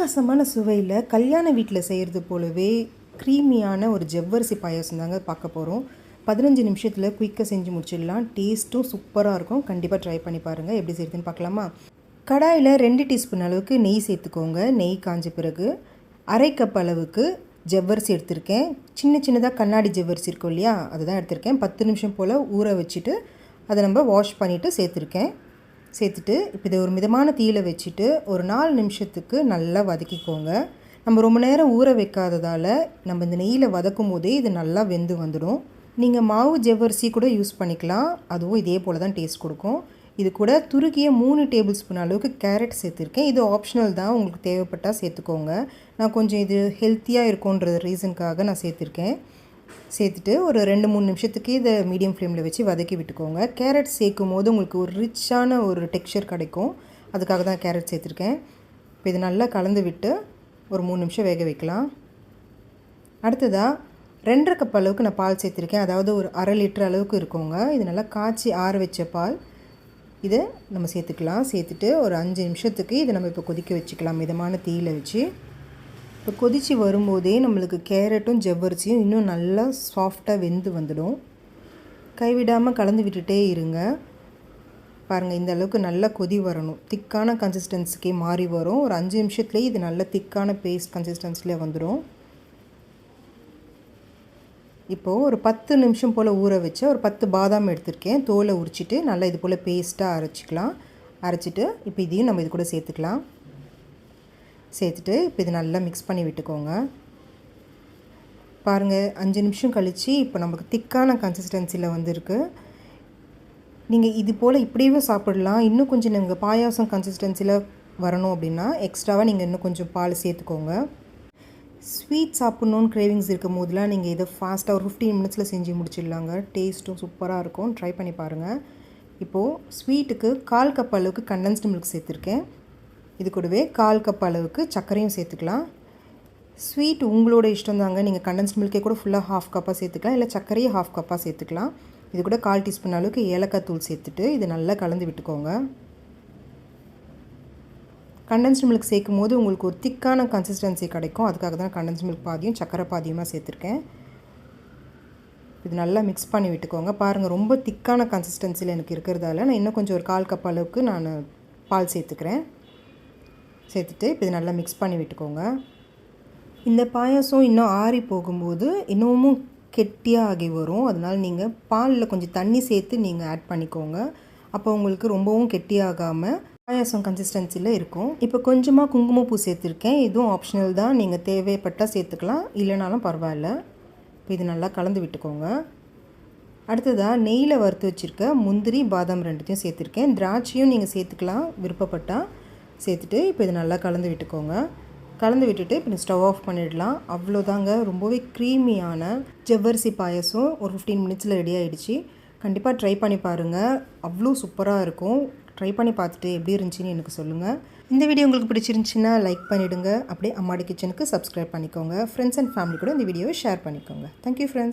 அட்டகாசமான சுவையில் கல்யாண வீட்டில் செய்கிறது போலவே க்ரீமியான ஒரு ஜவ்வரிசி பாயாசம் தாங்க பார்க்க போகிறோம் பதினஞ்சு நிமிஷத்தில் குயிக்காக செஞ்சு முடிச்சிடலாம். டேஸ்ட்டும் சூப்பராக இருக்கும். கண்டிப்பாக ட்ரை பண்ணி பாருங்கள் எப்படி செய்யுதுன்னு பார்க்கலாமா? கடாயில் ரெண்டு டீஸ்பூன் அளவுக்கு நெய் சேர்த்துக்கோங்க. நெய் காஞ்ச பிறகு அரை கப் அளவுக்கு ஜவ்வரிசி எடுத்திருக்கேன். சின்ன சின்னதாக கண்ணாடி ஜவ்வரிசி இருக்கும் இல்லையா? அதுதான் எடுத்திருக்கேன். பத்து நிமிஷம் போல் ஊற வச்சுட்டு அதை நம்ம வாஷ் பண்ணிவிட்டு சேர்த்துருக்கேன். சேர்த்துட்டு இப்போ இதை ஒரு மிதமான தீயில் வச்சுட்டு ஒரு நாலு நிமிஷத்துக்கு நல்லா வதக்கிக்கோங்க. நம்ம ரொம்ப நேரம் ஊற வைக்காததால் நம்ம இந்த நெய்யில் வதக்கும் போதே இது நல்லா வெந்து வந்துடும். நீங்கள் மாவு ஜவ்வரிசி கூட யூஸ் பண்ணிக்கலாம். அதுவும் இதே போல் தான் டேஸ்ட் கொடுக்கும். இது கூட துருக்கிய மூணு டேபிள் ஸ்பூன் அளவுக்கு கேரட் சேர்த்துருக்கேன். இது ஆப்ஷனல் தான். உங்களுக்கு தேவைப்பட்டால் சேர்த்துக்கோங்க. நான் கொஞ்சம் இது ஹெல்த்தியாக இருக்கும்ன்ற ரீசனுக்காக நான் சேர்த்துருக்கேன். சேர்த்துட்டு ஒரு ரெண்டு மூணு நிமிஷத்துக்கு இதை மீடியம் ஃப்ளேமில் வச்சு வதக்கி விட்டுக்கோங்க. கேரட் சேர்க்கும் போது உங்களுக்கு ஒரு ரிச்சான ஒரு டெக்ஸ்சர் கிடைக்கும். அதுக்காக தான் கேரட் சேர்த்துருக்கேன். இப்போ இது நல்லா கலந்து விட்டு ஒரு மூணு நிமிஷம் வேக வைக்கலாம். அடுத்ததாக ரெண்டரை கப் அளவுக்கு நான் பால் சேர்த்துருக்கேன். அதாவது ஒரு அரை லிட்டர் அளவுக்கு இருக்கோங்க. இது நல்லா காய்ச்சி ஆற வச்ச பால். இதை நம்ம சேர்த்துக்கலாம். சேர்த்துட்டு ஒரு அஞ்சு நிமிஷத்துக்கு இதை நம்ம இப்போ கொதிக்க வச்சுக்கலாம். மிதமான தீயில் வச்சு. இப்போ கொதித்து வரும்போதே நம்மளுக்கு கேரட்டும் ஜவ்வரிசியும் இன்னும் நல்லா சாஃப்டாக வெந்து வந்துடும். கைவிடாமல் கலந்து விட்டுட்டே இருங்க. பாருங்கள் இந்த அளவுக்கு நல்லா கொதி வரணும். திக்கான கன்சிஸ்டன்சிக்கே மாறி வரும். ஒரு அஞ்சு நிமிஷத்துலேயே இது நல்ல திக்கான பேஸ்ட் கன்சிஸ்டன்சியில் வந்துடும். இப்போது ஒரு பத்து நிமிஷம் போல் ஊற வச்சு ஒரு பத்து பாதாம் எடுத்திருக்கேன். தோலை உரிச்சிட்டு நல்லா இது போல் பேஸ்ட்டாக அரைச்சிக்கலாம். அரைச்சிட்டு இப்போ இதையும் நம்ம இது கூட சேர்த்துக்கலாம். சேர்த்துட்டு இப்போ இது நல்லா மிக்ஸ் பண்ணி விட்டுக்கோங்க. பாருங்கள் அஞ்சு நிமிஷம் கழித்து இப்போ நமக்கு திக்கான கன்சிஸ்டன்சியில் வந்துருக்கு. நீங்கள் இது போல் இப்படியே சாப்பிடலாம். இன்னும் கொஞ்சம் நீங்கள் பாயாசம் கன்சிஸ்டன்சியில் வரணும் அப்படின்னா எக்ஸ்ட்ராவாக நீங்கள் இன்னும் கொஞ்சம் பால் சேர்த்துக்கோங்க. ஸ்வீட் சாப்பிட்ணுன்னு கிரேவிங்ஸ் இருக்கும் போதெலாம் நீங்கள் இதை ஃபாஸ்ட்டாக ஒரு ஃபிஃப்டீன் மினிட்ஸில் செஞ்சு முடிச்சிடலாங்க. டேஸ்ட்டும் சூப்பராக இருக்கும். ட்ரை பண்ணி பாருங்கள் இப்போது ஸ்வீட்டுக்கு கால் கப் அளவுக்கு கண்டென்ஸ்டு மில்க் சேர்த்துருக்கேன். இது கூடவே கால் கப் அளவுக்கு சர்க்கரையும் சேர்த்துக்கலாம். ஸ்வீட் உங்களோட இஷ்டம் தாங்க நீங்கள் கண்டன்ஸ் மில்கே கூட ஃபுல்லாக ஹாஃப் கப்பாக சேர்த்துக்கலாம். இல்லை சர்க்கரையே ஹாஃப் கப்பாக சேர்த்துக்கலாம். இது கூட கால் டீஸ்பூன் அளவுக்கு ஏலக்காய் தூள் சேர்த்துட்டு இது நல்லா கலந்து விட்டுக்கோங்க. கண்டென்ஸ்டு மில்க் சேர்க்கும் போது உங்களுக்கு ஒரு திக்கான கன்சிஸ்டன்சி கிடைக்கும். அதுக்காக தான் கண்டன்ஸ் மில்க் பாதியும் சக்கரை பாதியுமாக சேர்த்துருக்கேன். இது நல்லா மிக்ஸ் பண்ணி விட்டுக்கோங்க. பாருங்கள் ரொம்ப திக்கான கன்சிஸ்டன்சியில் எனக்கு இருக்கிறதால நான் இன்னும் கொஞ்சம் ஒரு கால் கப் அளவுக்கு நான் பால் சேர்த்துக்கிறேன். சேர்த்துட்டு இப்போ இது நல்லா மிக்ஸ் பண்ணி விட்டுக்கோங்க. இந்த பாயாசம் இன்னும் ஆறி போகும்போது இன்னமும் கெட்டியாக ஆகி வரும். அதனால் நீங்கள் பாலில் கொஞ்சம் தண்ணி சேர்த்து நீங்கள் ஆட் பண்ணிக்கோங்க. அப்போ உங்களுக்கு ரொம்பவும் கெட்டியாகாமல் பாயாசம் கன்சிஸ்டன்சியில் இருக்கும். இப்போ கொஞ்சமாக குங்குமப்பூ சேர்த்துருக்கேன். இதுவும் ஆப்ஷனல் தான். நீங்கள் தேவைப்பட்டால் சேர்த்துக்கலாம். இல்லைனாலும் பரவாயில்ல. இப்போ இது நல்லா கலந்து விட்டுக்கோங்க. அடுத்ததாக நெய்யில் வறுத்து வச்சுருக்க முந்திரி பாதாம் ரெண்டுத்தையும் சேர்த்துருக்கேன். திராட்சையும் நீங்கள் சேர்த்துக்கலாம். விருப்பப்பட்டால் சேர்த்துட்டு இப்போ இது நல்லா கலந்து விட்டுக்கோங்க. கலந்து விட்டுட்டு இப்போ ஸ்டவ் ஆஃப் பண்ணிடலாம். அவ்வளோதாங்க. ரொம்பவே க்ரீமியான ஜவ்வரிசி பாயசம் ஒரு ஃபிஃப்டீன் மினிட்ஸில் ரெடி ஆகிடுச்சு கண்டிப்பாக ட்ரை பண்ணி பாருங்கள் அவ்வளோ சூப்பராக இருக்கும். ட்ரை பண்ணி பார்த்துட்டு எப்படி இருந்துச்சுன்னு எனக்கு சொல்லுங்கள் இந்த வீடியோ உங்களுக்கு பிடிச்சிருந்துச்சின்னா லைக் பண்ணிவிடுங்க அப்படியே அம்மாடி கிச்சனுக்கு சப்ஸ்கிரைப் பண்ணிக்கோங்க. ஃப்ரெண்ட்ஸ் அண்ட் ஃபேமிலி கூட இந்த வீடியோவை ஷேர் பண்ணிக்கோங்க. Thank you friends